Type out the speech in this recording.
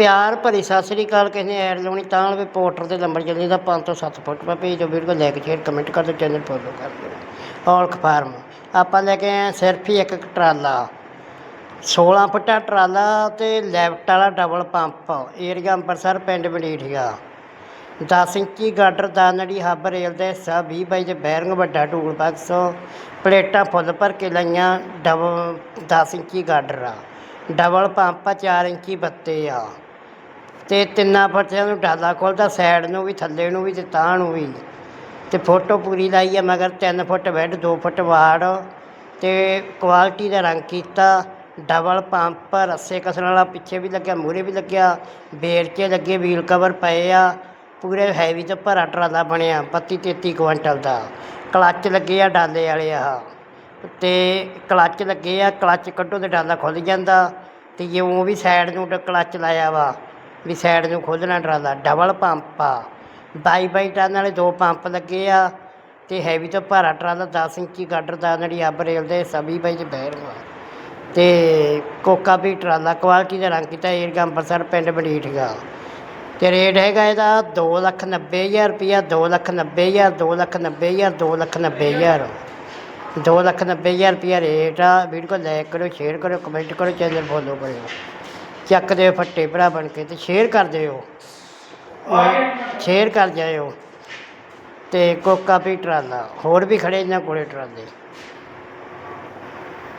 ਪਿਆਰ ਭਰੀ ਸਤਿ ਸ੍ਰੀ ਅਕਾਲ, ਕਿਸੇ ਨੇ ਐਡ ਲਾਉਣੀ ਤਾਂ ਵੀ ਪੋਰਟਰ 'ਤੇ ਨੰਬਰ ਚੱਲੀ ਦਾ 5 ਤੋਂ 7 ਫੁੱਟ ਪਾ ਭੇਜ ਦਿਓ ਵੀਡੀਓ ਲਾਈਕ ਸ਼ੇਅਰ ਕਮੈਂਟ ਕਰ ਦਿਓ ਚੈਨਲ ਫੋਲੋ ਕਰ ਦਿਓ। ਔਲਖ ਫਾਰਮ ਆਪਾਂ ਲੈ ਕੇ ਆਏ ਸਿਰਫ ਹੀ ਇੱਕ ਟਰਾਲਾ। 16 ਫੁੱਟਾ ਟਰਾਲਾ ਤੇ ਲੈਫਟ ਵਾਲਾ ਡਬਲ ਪੰਪ ਏਰੀਆ ਅੰਮ੍ਰਿਤਸਰ, ਪਿੰਡ ਮਡੀਠੀਆ 10 ਇੰਚੀ ਗਾਡਰ ਦਾ ਨੜੀ ਹੱਬ ਰੇਲ ਦਾ ਹਿੱਸਾ 20 ਬਾਈ ਦੇ ਬੈਰਿੰਗ ਵੱਡਾ ਟੂਲ ਬਾਕਸ ਪਲੇਟਾਂ ਫੁੱਲ ਭਰ ਕੇ ਲਾਈਆਂ ਡਬਲ 10 ਇੰਚੀ ਗਾਡਰ ਆ। ਡਬਲ ਪੰਪ ਆ 4 ਇੰਚੀ ਬੱਤੇ ਆ। ਤੇ ਤਿੰਨਾਂ ਫੱਟਿਆਂ ਨੂੰ ਡਾਲਾ ਖੋਲਦਾ ਸਾਈਡ ਨੂੰ ਵੀ, ਥੱਲੇ ਨੂੰ ਵੀ ਤੇ ਤਾਂ ਨੂੰ ਵੀ। ਤੇ ਫੋਟੋ ਪੂਰੀ ਲਾਈ ਆ, ਮਗਰ 3 ਫੁੱਟ ਬੈੱਡ 2 ਫੁੱਟ ਵਾੜ ਤੇ ਕੁਆਲਿਟੀ ਦਾ ਰੰਗ ਕੀਤਾ ਡਬਲ ਪੰਪ ਰੱਸੇ ਕਸਣ ਵਾਲਾ ਪਿੱਛੇ ਵੀ ਲੱਗਿਆ ਮੂਰੇ ਵੀ ਲੱਗਿਆ ਬੇਰਚੇ ਲੱਗੇ ਵੀਲ ਕਵਰ ਪਏ ਆ, ਪੂਰੇ ਹੈਵੀ ਤੇ ਭਰਾ ਟਰਾਲਾ ਬਣਿਆ 32 33 ਕੁਇੰਟਲ ਦਾ। ਕਲੱਚ ਲੱਗੇ ਆ ਡਾਲੇ ਵਾਲੇ ਆ। ਤੇ ਕਲੱਚ ਲੱਗੇ ਆ ਕਲੱਚ ਕੱਢੋ ਤੇ ਡਾਲਾ ਖੁੱਲ ਜਾਂਦਾ। ਤੇ ਜੇ ਉਹ ਵੀ ਸਾਈਡ ਨੂੰ ਡ- ਕਲੱਚ ਲਾਇਆ ਵਾ ਵੀ ਸਾਈਡ ਨੂੰ ਖੋਲ੍ਹਣਾ ਟਰਾਲਾ ਡਬਲ ਪੰਪ ਆ। ਬਾਈ ਬਾਈ ਟਨ ਵਾਲੇ ਦੋ ਪੰਪ ਲੱਗੇ ਆ ਤੇ ਹੈਵੀ ਤੋਂ ਭਾਰਾ ਟਰਾਲਾ 10 ਇੰਚੀ ਗਾਡਰ ਦਾ ਜਿਹੜੀ ਅੱਬ ਰੇਲ ਦੇ ਸਭੀ ਬਾਈ ਦੇ ਬਹਿਰਵਾ ਤੇ ਕੋਕਾ ਵੀ ਟਰਾਲਾ ਕੁਆਲਿਟੀ ਦਾ ਰੰਗ ਕੀਤਾ ਏਰੀਆ ਅੰਮ੍ਰਿਤਸਰ ਪਿੰਡ ਬਡੀਠਗਾ ਤੇ ਰੇਟ ਹੈਗਾ ਇਹਦਾ ਦੋ ਲੱਖ ਨੱਬੇ ਹਜ਼ਾਰ ਰੁਪਈਆ ਦੋ ਲੱਖ ਨੱਬੇ ਹਜ਼ਾਰ, ਦੋ ਲੱਖ ਨੱਬੇ ਹਜ਼ਾਰ, ਦੋ ਲੱਖ ਨੱਬੇ ਹਜ਼ਾਰ। ਦੋ ਲੱਖ ਨੱਬੇ ਹਜ਼ਾਰ ਰੁਪਈਆ ਰੇਟ ਆ, ਵੀਡੀਓ ਲਾਈਕ ਕਰੋ ਸ਼ੇਅਰ ਕਰੋ ਕਮੈਂਟ ਕਰੋ ਚੈਨਲ ਫੋਲੋ ਕਰਿਓ। ਚੱਕ ਦਿਓ ਫੱਟੇ ਭਰਾ ਬਣ ਕੇ ਤੇ ਸ਼ੇਅਰ ਕਰ ਦਿਓ ਸ਼ੇਅਰ ਕਰ ਜਾਇਓ। ਤੇ ਕੋਕਾ ਵੀ ਟਰਾਲਾ, ਹੋਰ ਵੀ ਖੜੇ ਇਹਨਾਂ ਕੋਲੇ ਟਰਾਲੇ।